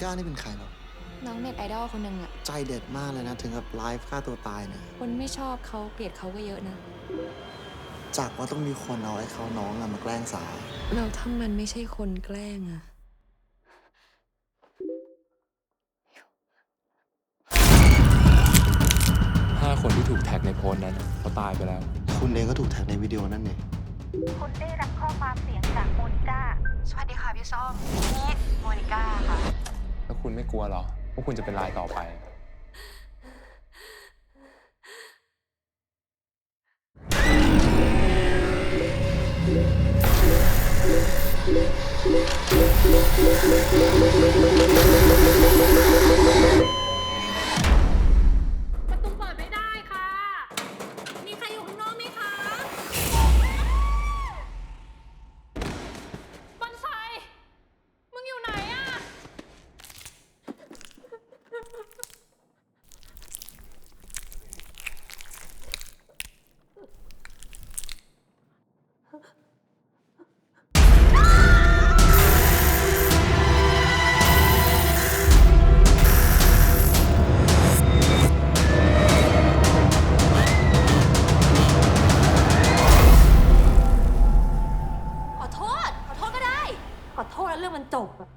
ก้านี่เป็นใครหรอ น้องเน็ตไอดอลคนหนึ่งอะใจเด็ดมากเลยนะ ถึงกับไลฟ์ฆ่าตัวตายเนี่ย คนไม่ชอบเขาเกลียดเขาก็เยอะนะ จากว่าต้องมีคนเอาไอ้เขาน้องอะมาแกล้งสาว เราถ้ามันไม่ใช่คนแกล้งอะห้าคนที่ถูกแท็กในโพสต์นั้นเขาตายไปแล้ว คุณเองก็ถูกแท็กในวิดีโอนั่นเนี่ยคุณได้รับข้อความเสียงจากโมนิก้า สวัสดีค่ะพี่ส้มนี่โมนิก้าค่ะแล้ว คุณไม่กลัวเหรอว่าคุณจะเป็นลายต่อไปเื่องมันจบอะ